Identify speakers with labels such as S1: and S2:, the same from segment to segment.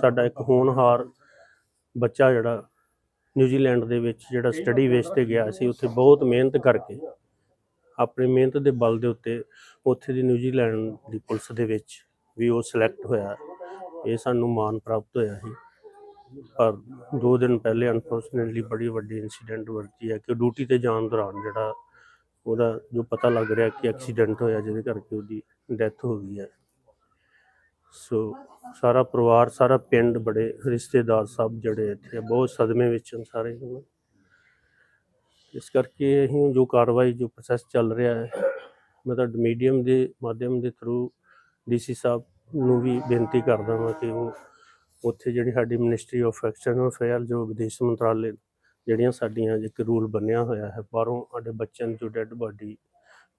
S1: ਸਾਡਾ ਇੱਕ ਹੋਣਹਾਰ ਬੱਚਾ ਜਿਹੜਾ ਨਿਊਜ਼ੀਲੈਂਡ ਦੇ ਵਿੱਚ ਜਿਹੜਾ ਸਟੱਡੀ ਬੇਸ ਤੇ ਗਿਆ ਸੀ, ਉੱਥੇ ਬਹੁਤ ਮਿਹਨਤ ਕਰਕੇ, ਆਪਣੀ ਮਿਹਨਤ ਦੇ ਬਲ ਦੇ ਉੱਤੇ ਉੱਥੇ ਦੀ ਨਿਊਜ਼ੀਲੈਂਡ ਦੀ ਪੁਲਿਸ ਦੇ ਵਿੱਚ ਵੀ ਉਹ ਸਿਲੈਕਟ ਹੋਇਆ। ਇਹ ਸਾਨੂੰ ਮਾਣ ਪ੍ਰਾਪਤ ਹੋਇਆ ਸੀ। ਪਰ ਦੋ ਦਿਨ ਪਹਿਲੇ ਅਨਫੋਰਚੂਨੇਟਲੀ ਬੜੀ ਵੱਡੀ ਇਨਸੀਡੈਂਟ ਵਰਤੀ ਹੈ ਕਿ ਡਿਊਟੀ ਤੇ ਜਾਣ ਦੌਰਾਨ ਜਿਹੜਾ ਉਹਦਾ ਜੋ ਪਤਾ ਲੱਗ ਰਿਹਾ ਕਿ ਐਕਸੀਡੈਂਟ ਹੋਇਆ, ਜਿਹਦੇ ਕਰਕੇ ਉਹਦੀ ਡੈਥ ਹੋ ਗਈ ਹੈ। ਸੋ ਸਾਰਾ ਪਰਿਵਾਰ, ਸਾਰਾ ਪਿੰਡ ਬੜੇ ਰਿਸ਼ਤੇਦਾਰ ਸਭ ਜਿਹੜੇ ਇੱਥੇ, ਬਹੁਤ ਸਦਮੇ ਵਿੱਚ ਹਨ ਸਾਰੇ ਹੁਣ। ਇਸ ਕਰਕੇ ਅਸੀਂ ਜੋ ਕਾਰਵਾਈ, ਜੋ ਪ੍ਰੋਸੈਸ ਚੱਲ ਰਿਹਾ ਹੈ, ਮੈਂ ਤਾਂ ਮੀਡੀਅਮ ਦੇ ਮਾਧਿਅਮ ਦੇ ਥਰੂ ਡੀਸੀ ਸਾਹਿਬ ਨੂੰ ਵੀ ਬੇਨਤੀ ਕਰਦਾ ਹਾਂ ਕਿ ਉਹ ਉੱਥੇ ਜਿਹੜੀ ਸਾਡੀ ਮਿਨਿਸਟਰੀ ਆਫ ਐਕਸਟਰਨਲ ਅਫੇਅਰ ਜੋ ਵਿਦੇਸ਼ ਮੰਤਰਾਲੇ ਜਿਹੜੀਆਂ ਸਾਡੀਆਂ ਇੱਕ ਰੂਲ ਬਣਿਆ ਹੋਇਆ ਹੈ, ਬਾਹਰੋਂ ਸਾਡੇ ਬੱਚਿਆਂ ਦੀ ਜੋ ਡੈੱਡ ਬਾਡੀ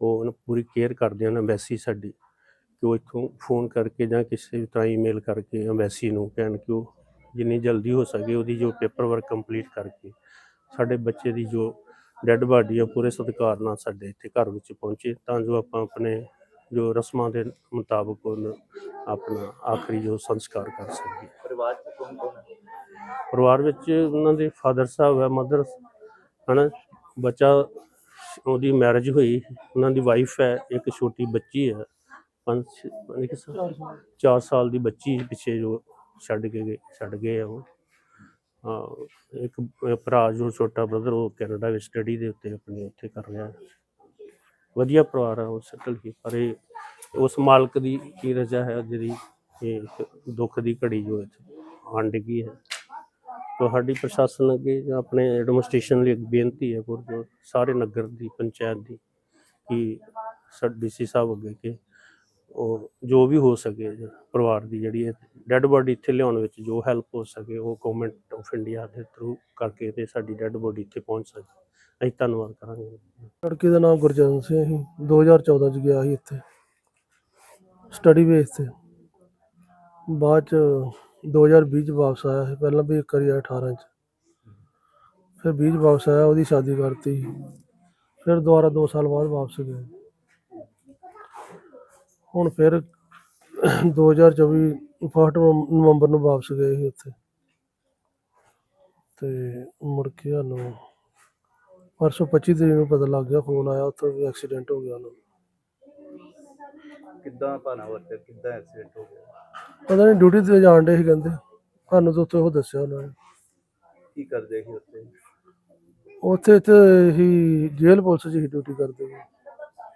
S1: ਉਹ ਉਹਨੂੰ ਪੂਰੀ ਕੇਅਰ ਕਰਦੇ ਹਨ ਐਮਬੈਸੀ ਸਾਡੀ ਕਿ ਉਹ ਇੱਥੋਂ ਫੋਨ ਕਰਕੇ ਜਾਂ ਕਿਸੇ ਵੀ ਤਰ੍ਹਾਂ ਈਮੇਲ ਕਰਕੇ ਐਮਬੈਸੀ ਨੂੰ ਕਹਿਣ ਕਿ ਉਹ ਜਿੰਨੀ ਜਲਦੀ ਹੋ ਸਕੇ ਉਹਦੀ ਜੋ ਪੇਪਰ ਵਰਕ ਕੰਪਲੀਟ ਕਰਕੇ ਸਾਡੇ ਬੱਚੇ ਦੀ ਜੋ ਡੈੱਡ ਬਾਡੀ ਆ ਪੂਰੇ ਸਤਿਕਾਰ ਨਾਲ ਸਾਡੇ ਇੱਥੇ ਘਰ ਵਿੱਚ ਪਹੁੰਚੇ ਤਾਂ ਜੋ ਆਪਾਂ ਆਪਣੇ ਜੋ ਰਸਮਾਂ ਦੇ ਮੁਤਾਬਕ ਉਹਨੂੰ ਆਪਣਾ ਆਖਰੀ ਜੋ ਸੰਸਕਾਰ ਕਰ ਸਕੀਏ।
S2: ਪਰਿਵਾਰ ਚ ਕੌਣ ਕੌਣ ਹੈ?
S1: ਪਰਿਵਾਰ ਵਿੱਚ ਉਹਨਾਂ ਦੇ ਫਾਦਰ ਸਾਹਿਬ ਹੈ ਮਦਰ ਹਨਾ? ਬੱਚਾ ਉਹਦੀ ਮੈਰਿਜ ਹੋਈ ਉਹਨਾਂ ਦੀ ਵਾਈਫ ਹੈ ਇੱਕ ਛੋਟੀ ਬੱਚੀ ਹੈ। ਪੰਜ ਕੁ ਸਾਲ। 4 ਸਾਲ ਦੀ ਬੱਚੀ ਪਿੱਛੇ ਜੋ ਛੱਡ ਕੇ ਗਏ ਛੱਡ ਗਏ ਆ ਉਹ। ਹਾਂ ਇੱਕ ਭਰਾ ਜੋ ਛੋਟਾ ਬ੍ਰਦਰ ਉਹ ਕੈਨੇਡਾ ਵਿੱਚ ਸਟੱਡੀ ਦੇ ਉੱਤੇ ਆਪਣੇ ਉੱਥੇ ਕਰ ਰਿਹਾ। ਵਧੀਆ ਪਰਿਵਾਰ ਹੈ ਉਹ ਸੈਟਲ ਹੀ ਪਰ ਇਹ ਉਸ ਮਾਲਕ ਦੀ ਕੀ ਰਜਾ ਹੈ ਜਿਹੜੀ ਇਹ ਇੱਕ ਦੁੱਖ ਦੀ ਘੜੀ ਜੋ ਇੱਥੇ ਆਣ ਡਿੱਗੀ ਹੈ। ਤੁਹਾਡੀ ਪ੍ਰਸ਼ਾਸਨ ਅੱਗੇ ਜਾਂ ਆਪਣੇ ਐਡਮਿਨਿਸਟ੍ਰੇਸ਼ਨ ਲਈ ਇੱਕ ਬੇਨਤੀ ਹੈ ਪੁਰ ਜੋ ਸਾਰੇ ਨਗਰ ਦੀ ਪੰਚਾਇਤ ਦੀ ਕਿ ਸਰ ਡੀਸੀ ਸਾਹਿਬ ਅੱਗੇ ਕਿ ਉਹ ਜੋ ਵੀ ਹੋ ਸਕੇ ਪਰਿਵਾਰ ਦੀ ਜਿਹੜੀ ਡੈੱਡ ਬਾਡੀ ਇੱਥੇ ਲਿਆਉਣ ਵਿੱਚ ਜੋ ਹੈਲਪ ਹੋ ਸਕੇ ਉਹ ਗਵਰਨਮੈਂਟ ਆਫ ਇੰਡੀਆ ਦੇ ਥਰੂ ਕਰਕੇ ਤੇ ਸਾਡੀ ਡੈੱਡ ਬਾਡੀ ਇੱਥੇ ਪਹੁੰਚ ਸਕੇ। ਅਸੀਂ ਧੰਨਵਾਦ ਕਰਾਂਗੇ।
S3: ਲੜਕੀ ਦਾ ਨਾਮ ਗੁਰਜਨ ਸਿੰਘ ਸੀ। 2014 ਚ ਗਿਆ ਸੀ ਇੱਥੇ। ਸਟੱਡੀ ਬੇਸ ਤੇ। ਬਾਅਦ ਚ 2020 ਚ ਵਾਪਸ ਆਇਆ ਸੀ। ਪਹਿਲਾਂ ਵੀ ਇੱਕ ਵਾਰੀ ਆਇਆ 18 ਚ। ਫਿਰ 20 ਚ ਵਾਪਸ ਆਇਆ, ਉਹਦੀ ਸ਼ਾਦੀ ਕਰਤੀ। ਫਿਰ ਦੁਬਾਰਾ 2 ਸਾਲ ਬਾਅਦ ਵਾਪਸ ਗਿਆ। ਹੁਣ ਫਿਰ 2024 ਫਸਟ ਨਵੰਬਰ ਨੂੰ ਵਾਪਸ ਗਏ ਸੀ ਉੱਥੇ। ਤੇ ਮੁੜ ਕੇ ਸਾਨੂੰ ਪਰਸੋਂ 25 ਤਰੀਕ ਨੂੰ ਪਤਾ ਲੱਗ ਗਿਆ ਫੋਨ ਆਇਆ ਉੱਥੇ ਵੀ ਐਕਸੀਡੈਂਟ ਹੋ ਗਿਆ ਉਹਨੂੰ
S2: ਕਿੱਦਾਂ ਭਾਣਾ ਵਰਤਿਆ ਕਿੱਦਾਂ ਐਕਸੀਡੈਂਟ ਹੋ ਗਿਆ?
S3: ਪਤਾ ਨਹੀਂ ਡਿਊਟੀ ਤੇ ਜਾਣ ਡੇ ਸੀ ਕਹਿੰਦੇ। ਸਾਨੂੰ ਤਾਂ ਉੱਥੇ ਉਹ ਦੱਸਿਆ ਉਹਨਾਂ ਨੇ।
S2: ਕੀ ਕਰਦੇ ਸੀ ਉੱਥੇ?
S3: ਉੱਥੇ ਤੇ ਹੀ ਜੇਲ੍ਹ ਪੁਲਿਸ 'ਚ ਹੀ ਡਿਊਟੀ ਕਰਦੇ ਸੀ।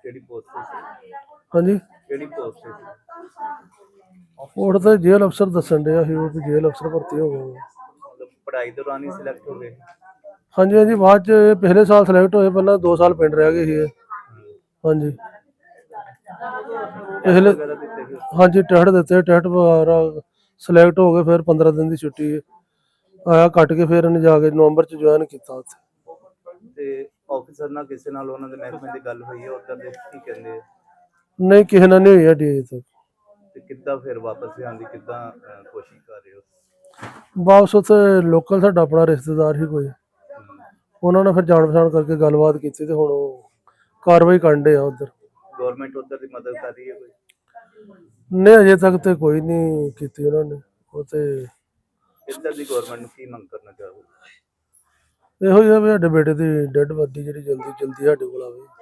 S2: ਕਿਹੜੀ ਪੋਸਟ ਤੇ ਸੀ?
S3: ਹਾਂਜੀ।
S2: ਕਿਹੜੀ ਪੋਸਟ ਤੇ
S3: ਉਹ ਤਾਂ ਜੇਲ੍ਹ ਅਫਸਰ ਦੱਸਣ ਡਿਆ ਸੀ ਉਹ ਵੀ ਜੇਲ੍ਹ ਅਫਸਰ ਭਰਤੀ ਹੋ ਗਏ
S2: ਮਤਲਬ ਪੜ੍ਹਾਈ ਦੌਰਾਨ ਹੀ ਸਿਲੈਕਟ ਹੋ ਗਏ?
S3: ਹਾਂਜੀ ਹਾਂਜੀ ਬਾਅਦ 'ਚ ਇਹ ਪਿਛਲੇ ਸਾਲ ਸਿਲੈਕਟ ਹੋਏ ਪਹਿਲਾਂ 2 ਸਾਲ ਪਿੰਡ ਰਹਿ ਗਏ ਸੀ ਇਹ। ਹਾਂਜੀ। ਪਿਛਲੇ
S2: ਵਗੈਰਾ ਦਿੱਤੇ ਸੀ?
S3: ਹਾਂਜੀ ਟੈਸਟ ਦਿੱਤੇ ਟੈਸਟ ਵਗੈਰਾ ਸਿਲੈਕਟ ਹੋ ਗਏ ਫਿਰ 15 ਦਿਨ ਦੀ ਛੁੱਟੀ ਆਇਆ ਕੱਟ ਕੇ ਫਿਰ ਇਹਨੇ ਜਾ ਕੇ ਨਵੰਬਰ ਚ ਜੁਆਇਨ ਕੀਤਾ ਉੱਥੇ।
S2: ਤੇ ਆਫੀਸਰ ਨਾਲ ਕਿਸੇ ਨਾਲ ਉਹਨਾਂ ਦੇ ਮਹਿਕਮੇ ਦੀ ਗੱਲ ਹੋਈ ਹੈ ਉਧਰ ਦੇ ਕੀ ਕਹਿੰਦੇ ਆ?
S3: ਨਹੀਂ ਕਿਸੇ ਨਾਲ ਨਹੀਂ ਹੋਈ ਸਾਡੀ ਅਜੇ ਤੱਕ।
S2: ਤੇ ਕਿੱਦਾਂ ਫਿਰ ਵਾਪਸ ਲਿਆਉਣ ਦੀ ਕਿੱਦਾਂ ਅਹ, ਕੋਸ਼ਿਸ਼ ਕਰ ਰਹੇ ਹੋ?
S3: ਵਾਪਸ ਉੱਥੇ ਲੋਕਲ ਸਾਡਾ ਆਪਣਾ ਰਿਸ਼ਤੇਦਾਰ ਹੀ ਕੋਈ। ਉਹਨਾਂ ਨੇ ਫਿਰ ਜਾਣ ਪਛਾਣ ਕਰਕੇ ਗੱਲਬਾਤ ਕੀਤੀ ਤੇ ਹੁਣ ਉਹ ਕਾਰਵਾਈ ਕਰਨ ਦੇ ਆ ਉਧਰ।
S2: ਗਵਰਨਮੈਂਟ ਉਧਰ ਦੀ ਮਦਦ ਕਰ ਰਹੀ ਹੈ ਕੋਈ?
S3: ਨਹੀਂ ਅਜੇ ਤੱਕ ਤੇ ਕੋਈ ਨਹੀਂ ਕੀਤੀ ਉਹਨਾਂ ਨੇ। ਉਹ ਤੇ
S2: ਇੱਧਰ ਦੀ ਗਵਰਨਮੈਂਟ ਨੂੰ ਕੀ ਮੰਗ ਕਰਨਾ ਚਾਹੋਗੇ?
S3: ਇਹੋ ਹੀ ਆ ਵੀ ਸਾਡੇ ਬੇਟੇ ਦੀ ਡੈੱਡ ਬਾਡੀ ਜਿਹੜੀ ਜਲਦੀ ਜਲਦੀ ਸਾਡੇ ਕੋਲ ਆਵੇ।